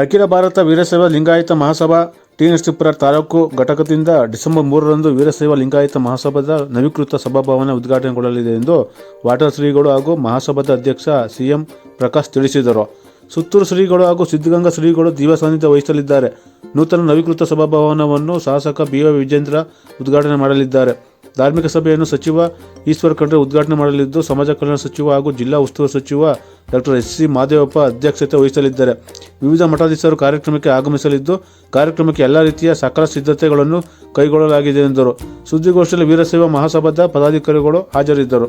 ಅಖಿಲ ಭಾರತ ವೀರಶೈವ ಲಿಂಗಾಯತ ಮಹಾಸಭಾ ಟಿ ನರಸೀಪುರ ತಾಲೂಕು ಘಟಕದಿಂದ ಡಿಸೆಂಬರ್ ಮೂರರಂದು ವೀರಶೈವ ಲಿಂಗಾಯತ ಮಹಾಸಭಾದ ನವೀಕೃತ ಸಭಾಭವನ ಉದ್ಘಾಟನೆಗೊಳ್ಳಲಿದೆ ಎಂದು ವಾಟರ್ ಶ್ರೀಗಳು ಹಾಗೂ ಮಹಾಸಭಾದ ಅಧ್ಯಕ್ಷ ಸಿಎಂ ಪ್ರಕಾಶ್ ತಿಳಿಸಿದರು. ಸುತ್ತೂರು ಶ್ರೀಗಳು ಹಾಗೂ ಸಿದ್ಧಗಂಗಾ ಶ್ರೀಗಳು ದಿವ ಸಾನ್ನಿಧ್ಯ ವಹಿಸಲಿದ್ದಾರೆ. ನೂತನ ನವೀಕೃತ ಸಭಾಭವನವನ್ನು ಶಾಸಕ ಬಿ ವಿಜೇಂದ್ರ ಉದ್ಘಾಟನೆ ಮಾಡಲಿದ್ದಾರೆ. ಧಾರ್ಮಿಕ ಸಭೆಯನ್ನು ಸಚಿವ ಈಶ್ವರ ಖಂಡ್ರೆ ಉದ್ಘಾಟನೆ ಮಾಡಲಿದ್ದು, ಸಮಾಜ ಕಲ್ಯಾಣ ಸಚಿವ ಹಾಗೂ ಜಿಲ್ಲಾ ಉಸ್ತುವಾರಿ ಸಚಿವ ಡಾಕ್ಟರ್ ಎಸ್ ಸಿ ಮಾದೇವಪ್ಪ ಅಧ್ಯಕ್ಷತೆ ವಹಿಸಲಿದ್ದಾರೆ ವಿವಿಧ ಮಠಾಧೀಶರು ಕಾರ್ಯಕ್ರಮಕ್ಕೆ ಆಗಮಿಸಲಿದ್ದು, ಕಾರ್ಯಕ್ರಮಕ್ಕೆ ಎಲ್ಲ ರೀತಿಯ ಸಕಲ ಸಿದ್ಧತೆಗಳನ್ನು ಕೈಗೊಳ್ಳಲಾಗಿದೆ ಎಂದರು. ಸುದ್ದಿಗೋಷ್ಠಿಯಲ್ಲಿ ವೀರಶೈವ ಮಹಾಸಭಾದ ಪದಾಧಿಕಾರಿಗಳು ಹಾಜರಿದ್ದರು.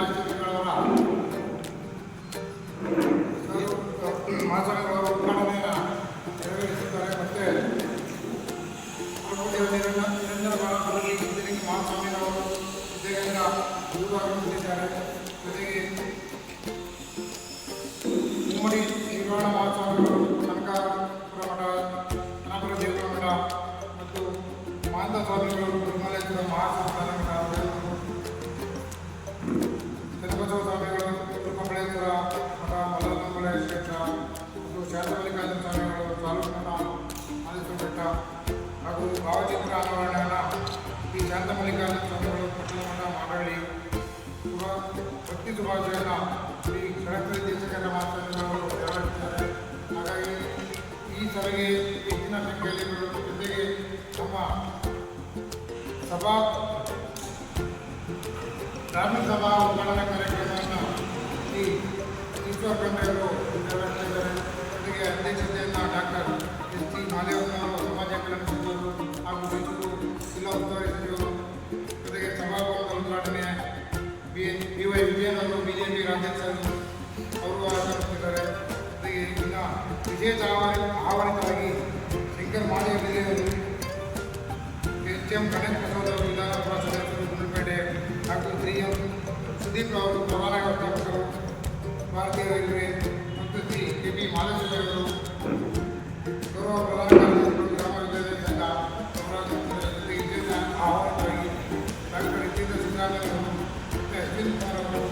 ದೂರವಾಗಿದ್ದಾರೆ ಜೊತೆಗೆ ಕನಕಪುರ ಮಠ ಕನಕಪುರ ದೇವರ ಮತ್ತು ಮಹಾಂತ ಸ್ವಾಮಿಗಳು ನಿರ್ಮಲೇಶ್ವರ ಮಹಾಸಂಸ್ಥಾನ ಮಠ ಚನ್ನಬಸವ ಸ್ವಾಮಿಗಳು ಸ್ವಾಮಿಗಳು ಶ್ರೀ ಸರಸ್ವತಿ ದೇಶಕರ ನೆರವೇರಿಸಿದ್ದಾರೆ ಹಾಗಾಗಿ ಈ ಸಭೆಗೆ ಹೆಚ್ಚಿನ ಸಂಖ್ಯೆಯಲ್ಲಿ ನಮ್ಮ ಸಭಾ ಗ್ರಾಮೀಣ ಸಭಾ ಕಾರ್ಯಕ್ರಮವನ್ನು ಈ ಈಶ್ವರ ಇದ್ದಾರೆ ಜೊತೆಗೆ ಅಧ್ಯಕ್ಷತೆಯನ್ನು ಡಾಕ್ಟರ್ ಎಸ್ ಟಿ ವಿಶೇಷ ಆಹ್ವಾನ ಆಹ್ವಾನಿತರಾಗಿ ಶಂಕರ್ ವಿಜಯವರು ಎಚ್ ಎಂ ಗಣೇಶ್ ಪ್ರಸಾದ್ ವಿಧಾನಸಭಾ ಸದಸ್ಯರು ಗುಂಡ್ಲುಪೇಟೆ ಹಾಗೂ ಸಿ ಎಂ ಸುದೀಪ್ ಅವರು ಪ್ರಧಾನ ಅಧ್ಯಾಪಕರು ಭಾರತೀಯ ರೈಲ್ವೆ ಮತ್ತು ಶ್ರೀ ಕೆ ಪಿ ಮಾಲೇಶ್ವರ ಅವರು, ಗೌರವ ಪ್ರಧಾನ ಕಾರ್ಯದರ್ಶಿಗಳು ಗ್ರಾಮ ವಿದ್ಯಾಲಯ ಸಂಘ ವಿಶೇಷ ಆಹ್ವಾನಿತರಾಗಿ ಡಾಕ್ಟರ್ ಸಿದ್ದರಾಮಯ್ಯ ಅವರು ಅಶ್ವಿನ್ ಕುಮಾರ್ ಅವರು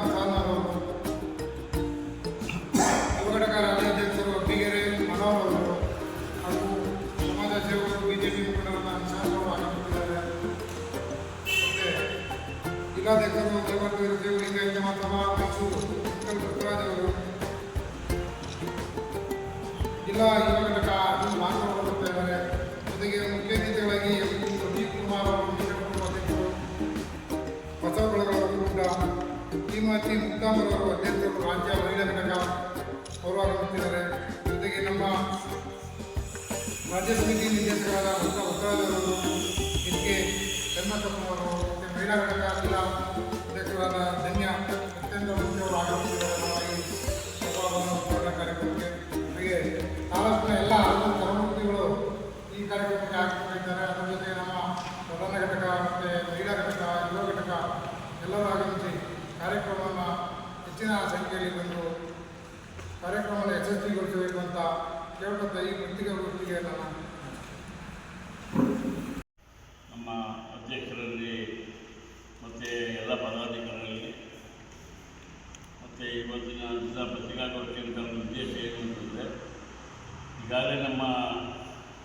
Abraham ರಾಜ್ಯ ಸಮಿತಿ ನಿರ್ದೇಶಕರಾದ ಹೊಸ ಹೊಸರಾಜವರು ಎಸ್ ಮತ್ತು ಮಹಿಳಾ ಘಟಕ ಜಿಲ್ಲಾ ಧನ್ಯ ಅತ್ಯಂತ ನಮ್ಮಲ್ಲಿ ಸಭಾಭವನ ಉದ್ಘಾಟನಾ ಕಾರ್ಯಕ್ರಮಕ್ಕೆ ಹಾಗೆ ತಾಲೂಕಿನ ಎಲ್ಲ ಹಲವು ಈ ಕಾರ್ಯಕ್ರಮಕ್ಕೆ ಆಗಮಿಸಿದ್ದಾರೆ ಅದರ ಜೊತೆ ನಮ್ಮ ಪ್ರಧಾನ ಘಟಕ, ಮತ್ತು ಮಹಿಳಾ ಘಟಕ, ಯುವ ಘಟಕ ಎಲ್ಲರೂ ಆಗಮಿಸಿ ಕಾರ್ಯಕ್ರಮವನ್ನು ಹೆಚ್ಚಿನ ಸಂಖ್ಯೆಯಲ್ಲಿ ಬಂದು ಕಾರ್ಯಕ್ರಮವನ್ನು ಯಶಸ್ವಿಗೊಳಿಸಬೇಕು ಅಂತ ಕೇಳ್ಕೊತಾ ಈ ಪತ್ರಿಕಾಗೋಷ್ಠಿಗೆ ವೃತ್ತಿಗೆ ನಮ್ಮ ಅಧ್ಯಕ್ಷರಲ್ಲಿ ಮತ್ತು ಎಲ್ಲ ಪದಾಧಿಕಾರಿಗಳಿಗೆ ಮತ್ತು ಇವತ್ತಿನ ದಿವಸ ಪತ್ರಿಕಾಗೋಷ್ಠಿಯನ್ನು ಕರೆದ ಉದ್ದೇಶ ಏನು ಅಂತಂದರೆ, ಈಗಾಗಲೇ ನಮ್ಮ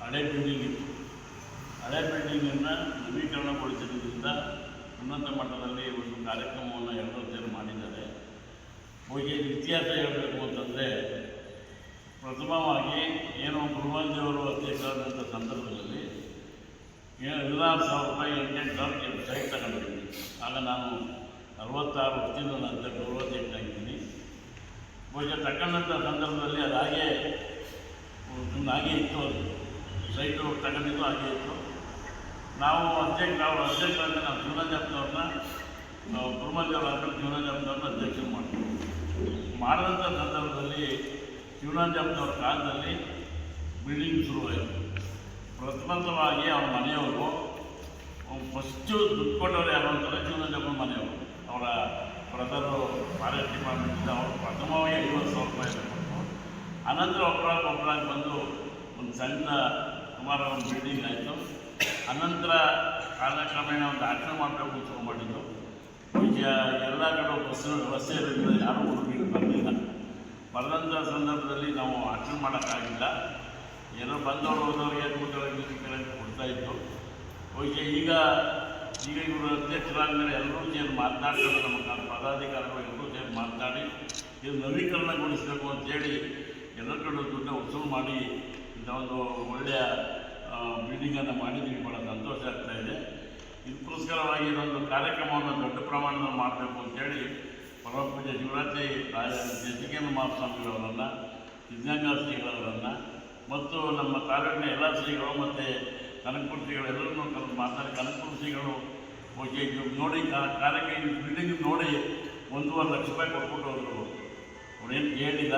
ಹಳೆ ಬಿಲ್ಡಿಂಗ್ ಇತ್ತು. ಹಳೆ ಬಿಲ್ಡಿಂಗನ್ನು ನವೀಕರಣಗೊಳಿಸಿರೋದ್ರಿಂದ ಉನ್ನತ ಮಟ್ಟದಲ್ಲಿ ಒಂದು ಕಾರ್ಯಕ್ರಮವನ್ನು ಎಲ್ಲರೂ ಸೇರಿ ಮಾಡಿದ್ದಾರೆ. ಹೋಗಿ ಇತಿಹಾಸ ಹೇಳಬೇಕು ಅಂತಂದರೆ, ಪ್ರಥಮವಾಗಿ ಏನು ಗುರುವಂಜಿಯವರು ಅಧ್ಯಕ್ಷರಾದಂಥ ಸಂದರ್ಭದಲ್ಲಿ ಹದಿನಾರು ಸಾವಿರ ರೂಪಾಯಿ ಎಂಟೆಂಟು ಸಾವಿರಕ್ಕೆ ಸೈಟ್ ತಗೊಂಡಿದ್ದೀನಿ ಆಗ ನಾನು ಅರವತ್ತಾರು ವರ್ಷದಿಂದ ನನ್ನ ಗೌರವಾಧ್ಯಕ್ಷನಾಗಿದ್ದೀನಿ ಬಹುಶಃ ತಗೊಂಡಂಥ ಸಂದರ್ಭದಲ್ಲಿ ಅದು ಹಾಗೆ ಹಾಗೆ ಇತ್ತು ಅದು. ಸೈಟು ತಗೊಂಡಿದ್ದು ಹಾಗೆ ಇತ್ತು. ನಾವು ಅಧ್ಯಕ್ಷ ನಾವು ಅಧ್ಯಕ್ಷರಾದ ನಾವು ಶಿವರಾಜಪ್ಪನವ್ರನ್ನ ಗುರುಮಂಜವ್ರ ಆದ್ಮೇಲೆ ಶಿವರಾಜಪ್ಪನವ್ರನ್ನ ಅಧ್ಯಕ್ಷರು ಮಾಡ್ತೀವಿ. ಮಾಡಿದಂಥ ಸಂದರ್ಭದಲ್ಲಿ ಶಿವರಾಜಪ್ಪನವ್ರ ಕಾಲದಲ್ಲಿ ಬಿಲ್ಡಿಂಗ್ ಶುರುವಾಯಿತು. ಪ್ರಥಮವಾಗಿ ಅವ್ರ ಮನೆಯವರು ಫಸ್ಟು ದುಡ್ಡು ಕೊಟ್ಟವ್ರು ಯಾರು ಅಂತಾರೆ ಶಿವರಾಜಪ್ಪನ ಮನೆಯವರು. ಅವರ ಬ್ರದರು ಫಾರೆಸ್ಟ್ ಡಿಪಾರ್ಟ್ಮೆಂಟಿಂದ ಅವರು ಪ್ರಥಮವಾಗಿ ಐವತ್ತು ಸಾವಿರ ರೂಪಾಯಿ ಕೊಟ್ಟರು ಅನಂತರ ಒಬ್ಬರಾಗಿ ಒಬ್ಬರಾಗಿ ಬಂದು ಒಂದು ಸಣ್ಣ ಸುಮಾರು ಒಂದು ಬಿಲ್ಡಿಂಗ್ ಆಯಿತು. ಅನಂತರ ಕಾಲಕ್ರಮೇಣ ಒಂದು ಆಚರಣೆ ಮಾಡಬೇಕು ಶುರು ಮಾಡಿದ್ದು. ಈಗ ಎಲ್ಲ ಕಡೆ ಬಸ್ಸುಗಳು ವ್ಯವಸ್ಥೆ ಇರೋದ್ರಿಂದ ಯಾರೂ ಹುಡುಗಿಗಳು ಬರಲಿಲ್ಲ ಬರೆದಂಥ ಸಂದರ್ಭದಲ್ಲಿ ನಾವು ಆಚರಣೆ ಮಾಡೋಕ್ಕಾಗಿಲ್ಲ. ಏನೋ ಬಂದವರು ಹೋದವರಿಗೆ ಕೊಡ್ತಾ ಕೊಡ್ತಾಯಿತ್ತು ಓಕೆ ಈಗ ಈಗ ಇವರು ಅಧ್ಯಕ್ಷರಾದ್ಮೇಲೆ ಎಲ್ಲರೂ ಸೇರಿ ಮಾತನಾಡ್ತಾರೆ, ನಮ್ಮ ಪದಾಧಿಕಾರಿಗಳು ಎಲ್ಲರೂ ಸೇರಿ ಮಾತನಾಡಿ ಇದು ನವೀಕರಣಗೊಳಿಸಬೇಕು ಅಂತೇಳಿ ಎಲ್ಲ ಕಡೆ ದುಡ್ಡು ವಸೂಲು ಮಾಡಿ ಇಂಥ ಒಂದು ಒಳ್ಳೆಯ ಬಿಲ್ಡಿಂಗನ್ನು ಮಾಡಿದ್ದೀವಿ. ಭಾಳ ಸಂತೋಷ ಆಗ್ತಾ ಇದೆ. ಇದಕ್ಕೋಸ್ಕರವಾಗಿ ಇದೊಂದು ಕಾರ್ಯಕ್ರಮವನ್ನು ದೊಡ್ಡ ಪ್ರಮಾಣದಲ್ಲಿ ಮಾಡಬೇಕು ಅಂತೇಳಿ ಪರಮಪೂಜ ಶಿವರಾತ್ರಿ ರಾಜ ಜತಿಕೇಂದ್ರ ಮಹಾಸ್ವಾಮಿಗಳವರನ್ನು ಸಿದ್ಧಗಂಗಾ ಶ್ರೀಗಳವರನ್ನು ಮತ್ತು ನಮ್ಮ ತಾಲೂಕಿನ ಎಲ್ಲ ಶ್ರೀಗಳು ಮತ್ತು ಕನಕಪುರ ಶ್ರೀಗಳು ಎಲ್ಲರನ್ನೂ ಕರೆದು ಮಾತಾಡಿ ಕನಕಪುರ ಶ್ರೀಗಳು ಇದು ನೋಡಿ ಕಾರ್ಯಕ್ಕೆ ಬಿಲ್ಡಿಂಗ್ ನೋಡಿ ಒಂದೂವರೆ ಲಕ್ಷ ರೂಪಾಯಿ ಕೊಟ್ಬಿಟ್ಟು ಹೋದರು ಏನು ಹೇಳಿಲ್ಲ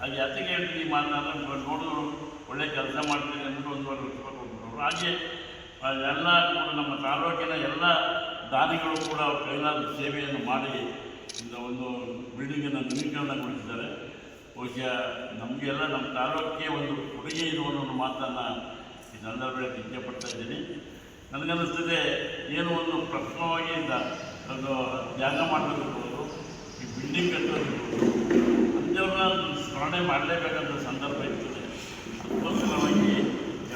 ಹಾಗೆ ಅತಿಗೆ ಹೇಳ್ತೀನಿ ಮಾತನ್ನ ನೋಡಿದ್ರು ಒಳ್ಳೆ ಕೆಲಸ ಮಾಡ್ತೀನಿ ಅಂದ್ಬಿಟ್ಟು ಒಂದೂವರೆ ಲಕ್ಷ ರೂಪಾಯಿ ಅವರು ಹಾಗೆ ಎಲ್ಲ ಕೂಡ ನಮ್ಮ ತಾಲೂಕಿನ ಎಲ್ಲ ದಾನಿಗಳು ಕೂಡ ಅವ್ರ ಕೈಲಾದ ಸೇವೆಯನ್ನು ಮಾಡಿ ಇಂಥ ಒಂದು ಬಿಲ್ಡಿಂಗನ್ನು ನವೀಕರಣಗೊಳಿಸಿದ್ದಾರೆ. ಬಹುಶಃ ನಮಗೆಲ್ಲ ನಮ್ಮ ತಾಲೂಕಿಗೆ ಒಂದು ಕೊಡುಗೆ ಇದು ಅನ್ನೋ ಮಾತನ್ನು ಈ ಚಿಂತೆ ಪಡ್ತಾ ಇದ್ದೀನಿ. ನನಗನ್ನಿಸ್ತದೆ, ಏನು ಒಂದು ಇಲ್ಲ ಒಂದು ಧ್ಯಾನ ಮಾಡಬೇಕಿರ್ಬೋದು, ಈ ಬಿಲ್ಡಿಂಗ್ ಕಟ್ಟೋದಿರ್ಬೋದು. ಅಂಥವ್ರನ್ನ ಸ್ಮರಣೆ ಮಾಡಲೇಬೇಕಂತ ಸಂದರ್ಭ ಇರ್ತದೆ. ಅದಕ್ಕೋಸ್ಕರವಾಗಿ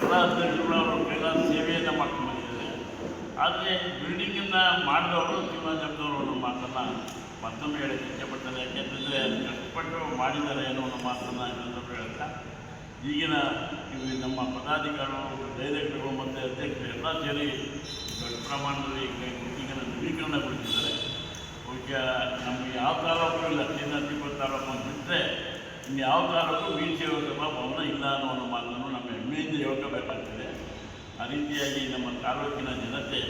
ಎಲ್ಲ ಅಧ್ಯಕ್ಷರುಗಳು ಅವರು ಕೈಲ ಸೇವೆಯನ್ನು ಮಾಡ್ಕೊಂಡು ಬಂದಿದ್ದಾರೆ. ಆದರೆ ಬಿಲ್ಡಿಂಗನ್ನು ಮಾಡಿದವರು ಶಿವರಾಜಪ್ಪನವರು ಅನ್ನೋ ಮಾತನ್ನು ಮತ್ತೊಮ್ಮೆ ಹೇಳಕ್ಕೆ ಇಚ್ಛೆಪಡ್ತಾರೆ ಯಾಕೆಂತಂದರೆ ಕಷ್ಟಪಟ್ಟು ಮಾಡಿದ್ದಾರೆ ಅನ್ನೋ ಒಂದು ಮಾತನ್ನು ಇನ್ನೊಂದು ಹೇಳ್ತಾ ಈಗಿನ ನಮ್ಮ ಪದಾಧಿಕಾರಿಗಳು ಡೈರೆಕ್ಟರ್ಗಳು ಮತ್ತು ಅಧ್ಯಕ್ಷರು ಎಲ್ಲ ಸೇರಿ ದೊಡ್ಡ ಪ್ರಮಾಣದಲ್ಲಿ ಈಗಿನ ನವೀಕರಣಗೊಳಿಸಿದ್ದಾರೆ ಮುಖ್ಯ ನಮಗೆ ಯಾವ ತಾಲೂಕು ಇಲ್ಲ ಶ್ರೀನಾಥಿಪುರ ತಾಲೂಕು ಅಂತ ಬಿಟ್ಟರೆ ಇನ್ನು ಯಾವ ತಾಲೂಕು ಮೀನು ಸಭಾ ಭವನ ಇಲ್ಲ ಅನ್ನೋ ಒಂದು ಮಾತನ್ನು ನಮ್ಮ ಹೆಮ್ಮೆಯಿಂದ ಹೇಳ್ಕೋಬೇಕಾಗ್ತದೆ. ಆ ರೀತಿಯಾಗಿ ನಮ್ಮ ತಾಲೂಕಿನ ಜನತೆ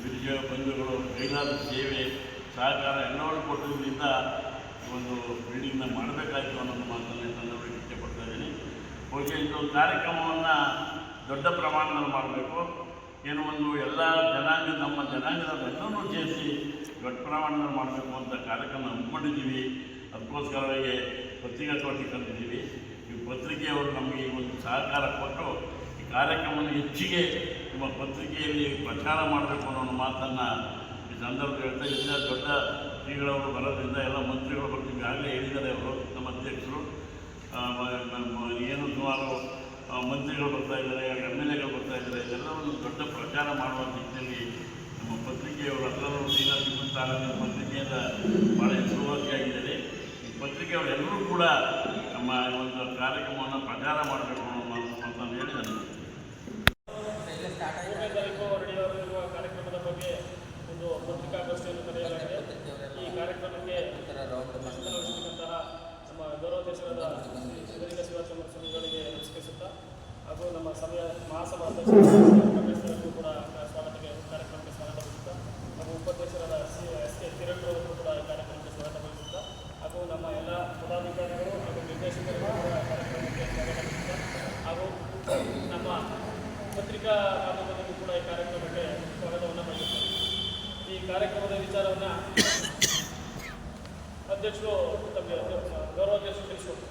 ವೀರಶೈವ ಬಂಧುಗಳು, ಕೈಲಾದ ಸೇವೆ, ಸಹಕಾರ ಎಲ್ಲವನ್ನು ಕೊಟ್ಟಿದ್ದರಿಂದ ಒಂದು ಬಿಲ್ಡಿಂಗ್ನ ಮಾಡಬೇಕಾಯಿತು ಅನ್ನೋ ಮಾತನ್ನು ಈ ಸಂದರ್ಭದಲ್ಲಿ ಬಹುಶಃ ಇದು ಕಾರ್ಯಕ್ರಮವನ್ನು ದೊಡ್ಡ ಪ್ರಮಾಣದಲ್ಲಿ ಮಾಡಬೇಕು. ಏನು ಒಂದು ಎಲ್ಲ ಜನಾಂಗ ನಮ್ಮ ಜನಾಂಗದವರೆಲ್ಲರೂ ಸೇರಿಸಿ ದೊಡ್ಡ ಪ್ರಮಾಣದಲ್ಲಿ ಮಾಡಬೇಕು ಅಂತ ಕಾರ್ಯಕ್ರಮ ಹಮ್ಮಿಕೊಂಡಿದ್ದೀವಿ. ಅದಕ್ಕೋಸ್ಕರವಾಗಿ ಪತ್ರಿಕಾಗೋಷ್ಠಿ ತಂದಿದ್ದೀವಿ. ಈ ಪತ್ರಿಕೆಯವರು ನಮಗೆ ಒಂದು ಸಹಕಾರ ಕೊಟ್ಟು ಈ ಕಾರ್ಯಕ್ರಮವನ್ನು ಹೆಚ್ಚಿಗೆ ನಿಮ್ಮ ಪತ್ರಿಕೆಯಲ್ಲಿ ಪ್ರಚಾರ ಮಾಡಬೇಕು ಅನ್ನೋ ಒಂದು ಮಾತನ್ನು ಈ ಸಂದರ್ಭದಲ್ಲಿ ಹೇಳ್ತಾ ಇದ್ದ ದೊಡ್ಡ ಶ್ರೀಗಳವರು ಬರೋದ್ರಿಂದ ಎಲ್ಲ ಮಂತ್ರಿಗಳು ಬರ್ತೀವಿ ಆಗಲೇ ಹೇಳಿದ್ದಾರೆ ಅವರು, ನಮ್ಮ ಅಧ್ಯಕ್ಷರು. ಏನು ಸುಮಾರು ಮಂತ್ರಿಗಳು ಬರ್ತಾ ಇದ್ದಾರೆ, ಎಂ ಎಲ್ ಎಗಳು ಬರ್ತಾ ಇದ್ದಾರೆ ಎಲ್ಲವನ್ನು ದೊಡ್ಡ ಪ್ರಚಾರ ಮಾಡುವ ನಿಟ್ಟಿನಲ್ಲಿ ನಮ್ಮ ಪತ್ರಿಕೆಯವರು ಎಲ್ಲರೂ ಶ್ರೀನಾಥ್ ತಾಲೂಕಿನ ಪತ್ರಿಕೆಯಿಂದ ಭಾಳ ಹೆಸರುವಾಸಿಯಾಗಿದ್ದಾರೆ ಈ ಪತ್ರಿಕೆಯವರೆಲ್ಲರೂ ಕೂಡ ನಮ್ಮ ಒಂದು ಕಾರ್ಯಕ್ರಮವನ್ನು ಪ್ರಚಾರ ಮಾಡಬೇಕು ಅನ್ನೋ ಮಾತು- ಮಾತನ್ನು ಹೇಳಿ ನಾನು ಮೂರನೇ ತಾರೀಕು ನಡೆಯಲಿರುವ ಕಾರ್ಯಕ್ರಮದ ಬಗ್ಗೆ ಒಂದು ಪತ್ರಿಕಾಗೋಷ್ಠಿಯನ್ನು ಕರೆಯಲಾಗಿದೆ ಈ ಕಾರ್ಯಕ್ರಮಕ್ಕೆ ಭಾಗವಹಿಸಿದಂತಹ ನಮ್ಮ ಗೌರವಾಧ್ಯಕ್ಷರಾದ ಶ್ರೀ ಸಿದ್ದಲಿಂಗ ಶಿವಾಚಾರ್ಯ ಸ್ವಾಮಿಗಳಿಗೆ ನಮಸ್ಕರಿಸುತ್ತಾ ಹಾಗೂ ನಮ್ಮ ಸಭೆಯ ಮಹಾಸಭಾ ಅಧ್ಯಕ್ಷರಿಗೂ ಕೂಡ ಸ್ವಾಗತಕ್ಕೆ ಕಾರ್ಯಕ್ರಮಕ್ಕೆ ಸ್ವಾಗತ ಬಯಸುತ್ತಾ ಹಾಗೂ ಉಪಾಧ್ಯಕ್ಷರಾದ ಸಿ, ಎಸ್ ಕೆ ಕಿರಣ್ ಅವರಿಗೂ ಕೂಡ ಕಾರ್ಯಕ್ರಮಕ್ಕೆ ಸ್ವಾಗತ ಬಯಸುತ್ತಾ ಹಾಗೂ ನಮ್ಮ ಎಲ್ಲ ಪದಾಧಿಕಾರಿಗಳು ಹಾಗೂ ನಿರ್ದೇಶಕರು ಕೂಡ ಕಾರ್ಯಕ್ರಮಕ್ಕೆ ಸ್ವಾಗತ ಬಯಸುತ್ತಾ ಹಾಗೂ ನಮ್ಮ ಪತ್ರಿಕಾ ಮಾಧ್ಯಮದಲ್ಲೂ ಕೂಡ ಈ ಕಾರ್ಯಕ್ರಮಕ್ಕೆ ಸ್ವಾಗತವನ್ನು ಬಯಸುತ್ತಾರೆ ಈ ಕಾರ್ಯಕ್ರಮದ ವಿಚಾರವನ್ನು ಅಧ್ಯಕ್ಷರು ತಮಗೆ ಗೌರವಾಧ್ಯಕ್ಷರು ತಿಳಿಸುವರು.